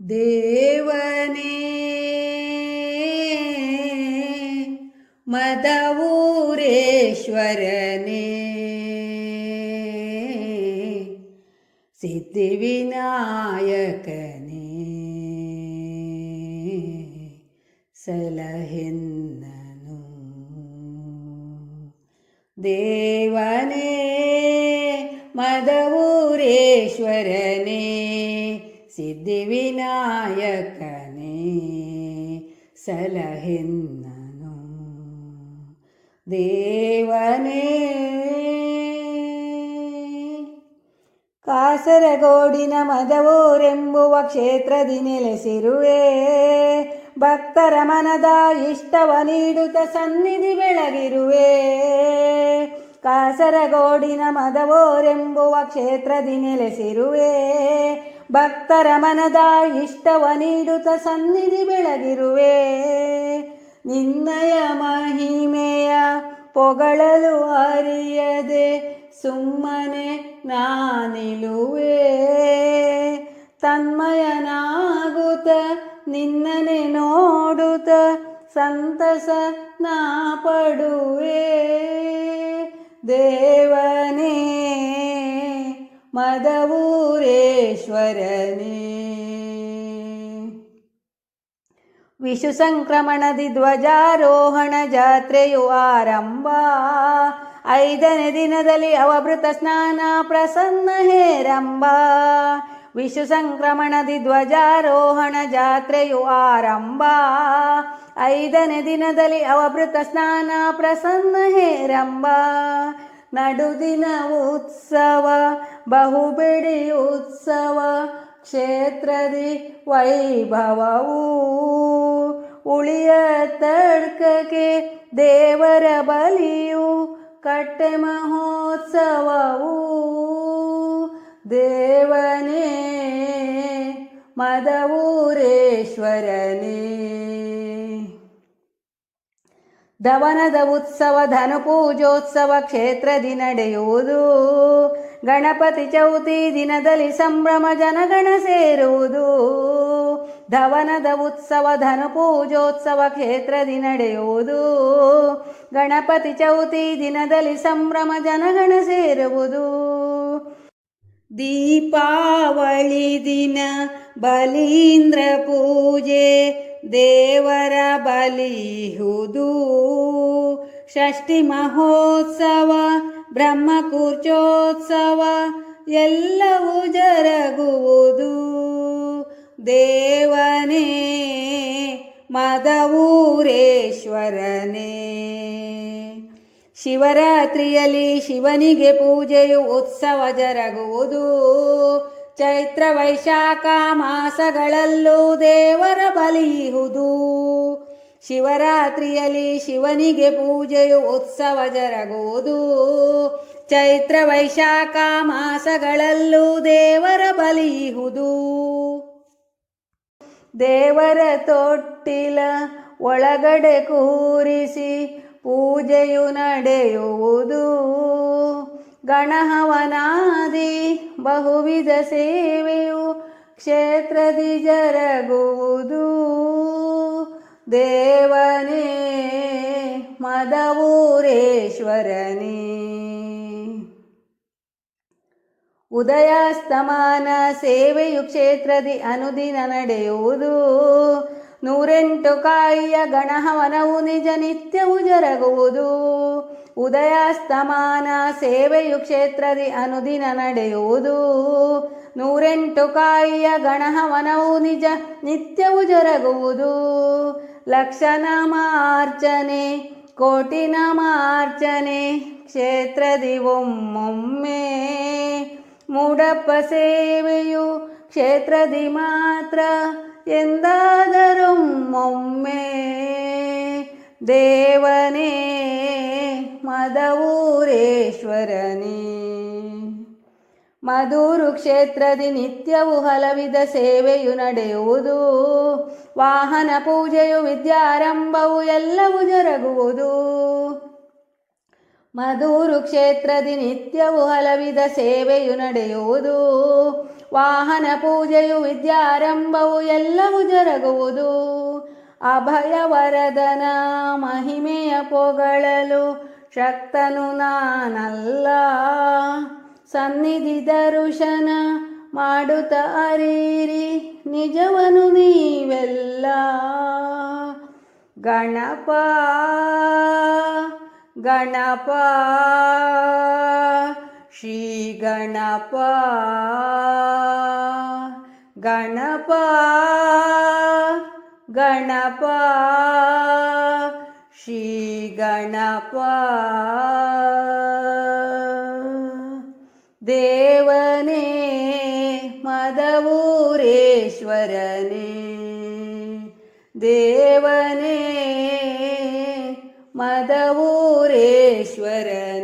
देवने मदवूरेश्वरने सिद्धिविनायकने सलहिन्ननु देवने मदवूरेश्वरने ಸಿದ್ಧಿವಿನಾಯಕನೇ ಸಲಹೆನ್ನನು. ದೇವನೇ, ಕಾಸರಗೋಡಿನ ಮದವೂರೆಂಬುವ ಕ್ಷೇತ್ರದಿ ನೆಲೆಸಿರುವೆ. ಭಕ್ತರ ಮನದ ಇಷ್ಟವ ನೀಡುತ್ತ ಸನ್ನಿಧಿ ಬೆಳಗಿರುವೆ. ಕಾಸರಗೋಡಿನ ಮದವೋರೆಂಬುವ ಕ್ಷೇತ್ರದಿ ನೆಲೆಸಿರುವೆ. ಭಕ್ತರ ಮನದ ಇಷ್ಟವ ನೀಡುತ್ತ ಸನ್ನಿಧಿ ಬೆಳಗಿರುವೆ. ನಿನ್ನಯ ಮಹಿಮೆಯ ಪೊಗಳಲು ಅರಿಯದೆ ಸುಮ್ಮನೆ ನಾನಿಲುವೆ. ತನ್ಮಯನಾಗುತ್ತ ನಿನ್ನನೆ ನೋಡುತ್ತ ಸಂತಸ ನಾ ಪಡುವೆ. ದೇವನೇ ಮದವೂರೇಶ್ವರನೇ. ವಿಷು ಸಂಕ್ರಮಣದಿ ಧ್ವಜಾರೋಹಣ ಜಾತ್ರೆಯು ಆರಂಭ. ಐದನೇ ದಿನದಲ್ಲಿ ಅವಭೃತ ಸ್ನಾನ ಪ್ರಸನ್ನ ಹೇರಂಬ ವಿಷು ಸಂಕ್ರಮಣದಿ ಧ್ವಜಾರೋಹಣ ಜಾತ್ರೆಯು ಆರಂಭ. ಐದನೇ ದಿನದಲ್ಲಿ ಅವಭೃತ ಸ್ನಾನ ಪ್ರಸನ್ನ ಹೇರಂಬ ನಡುದಿನ ಉತ್ಸವ ಬಹುಬಿಡಿ ಉತ್ಸವ ಕ್ಷೇತ್ರದಿ ವೈಭವವು ಉಳಿಯ ತಡ್ಕಕ್ಕೆ ದೇವರ ಬಲಿಯು ಕಟ್ಟೆ ಮಹೋತ್ಸವವು. ದೇವನೇ ಮದವೂರೇಶ್ವರನೇ. ಧವನದ ಉತ್ಸವ ಧನು ಪೂಜೋತ್ಸವ ಕ್ಷೇತ್ರದಿ ನಡೆಯುವುದು. ಗಣಪತಿ ಚೌತಿ ದಿನದಲ್ಲಿ ಸಂಭ್ರಮ ಜನಗಣ ಸೇರುವುದು. ಧವನದ ಉತ್ಸವ ಧನು ಪೂಜೋತ್ಸವ ಕ್ಷೇತ್ರದಿ ನಡೆಯುವುದು. ಗಣಪತಿ ಚೌತಿ ದಿನದಲ್ಲಿ ಸಂಭ್ರಮ ಜನಗಣ ಸೇರುವುದು. ದೀಪಾವಳಿ ದಿನ ಬಲೀಂದ್ರ ಪೂಜೆ ದೇವರ ಬಲಿಹುದು ಷಷ್ಠಿ ಮಹೋತ್ಸವ ಬ್ರಹ್ಮಕೂರ್ಚೋತ್ಸವ ಎಲ್ಲವೂ ಜರಗುವುದು. ದೇವನೇ ಮದವೂರೇಶ್ವರನೇ. ಶಿವರಾತ್ರಿಯಲ್ಲಿ ಶಿವನಿಗೆ ಪೂಜೆಯು ಉತ್ಸವ ಜರಗುವುದು. ಚೈತ್ರ ವೈಶಾಖ ಮಾಸಗಳಲ್ಲೂ ದೇವರ ಬಲಿಯುವುದು ಶಿವರಾತ್ರಿಯಲ್ಲಿ ಶಿವನಿಗೆ ಪೂಜೆಯು ಉತ್ಸವ ಜರಗುವುದು. ಚೈತ್ರ ವೈಶಾಖ ಮಾಸಗಳಲ್ಲೂ ದೇವರ ಬಲಿಯುವುದು ದೇವರ ತೊಟ್ಟಿಲ ಒಳಗಡೆ ಕೂರಿಸಿ ಪೂಜೆಯು ನಡೆಯುವುದು. ಗಣಹವನಾದಿ ಬಹುವಿಧ ಸೇವೆಯು ಕ್ಷೇತ್ರದಿ ಜರಗುವುದು. ದೇವನೇ, ಮದವೂರೇಶ್ವರನೇ. ಉದಯಾಸ್ತಮಾನ ಸೇವೆಯು ಕ್ಷೇತ್ರದಿ ಅನುದಿನ ನಡೆಯುವುದು. ನೂರೆಂಟು ಕಾಯಿಯ ಗಣಹವನವು ನಿಜ ನಿತ್ಯವೂ ಜರಗುವುದು. ಉದಯಾಸ್ತಮಾನ ಸೇವೆಯು ಕ್ಷೇತ್ರದಿ ಅನುದಿನ ನಡೆಯುವುದು. ನೂರೆಂಟು ಕಾಯಿಯ ಗಣಹವನವು ನಿಜ ನಿತ್ಯವೂ ಜರಗುವುದು. ಲಕ್ಷ ನಾಮಾರ್ಚನೆ ಕೋಟಿ ನಾಮಾರ್ಚನೆ ಕ್ಷೇತ್ರದಿ ಒಮ್ಮೊಮ್ಮೆ. ಮೂಡಪ್ಪ ಸೇವೆಯು ಕ್ಷೇತ್ರದಿ ಮಾತ್ರ, ಎಂದಾದರೊಮ್ಮೊಮ್ಮೆ. ದೇವನೇ ಮದವೂರೇಶ್ವರನೇ. ಮಧುರು ಕ್ಷೇತ್ರದಿ ನಿತ್ಯವು ಹಲವಿದ ಸೇವೆಯು ನಡೆಯುವುದು. ವಾಹನ ಪೂಜೆಯು ವಿದ್ಯಾರಂಭವು ಎಲ್ಲವೂ ಜರಗುವುದು. ಮಧುರು ಕ್ಷೇತ್ರದಿ ನಿತ್ಯವು ಹಲವಿದ ಸೇವೆಯು ನಡೆಯುವುದು. ವಾಹನ ಪೂಜೆಯು ವಿದ್ಯಾರಂಭವು ಎಲ್ಲವೂ ಜರಗುವುದು. ಅಭಯವರದನ ಮಹಿಮೆಯ ಪೊಗಳಲು ಶಕ್ತನು ನಾನಲ್ಲ. ಸನ್ನಿಧಿ ದರುಶನ ಮಾಡುತ್ತ ಅರೀರಿ ನಿಜವನು ನೀವೆಲ್ಲ. ಗಣಪ ಗಣಪ ಶ್ರೀ ಗಣಪ ಗಣಪ ಗಣಪ. ಶ್ರೀ ಗಣಪ ದೇವನೇ ಮದವೂರೇಶ್ವರನೇ. ದೇವನೇ ಮದವೂರೇಶ್ವರನೇ.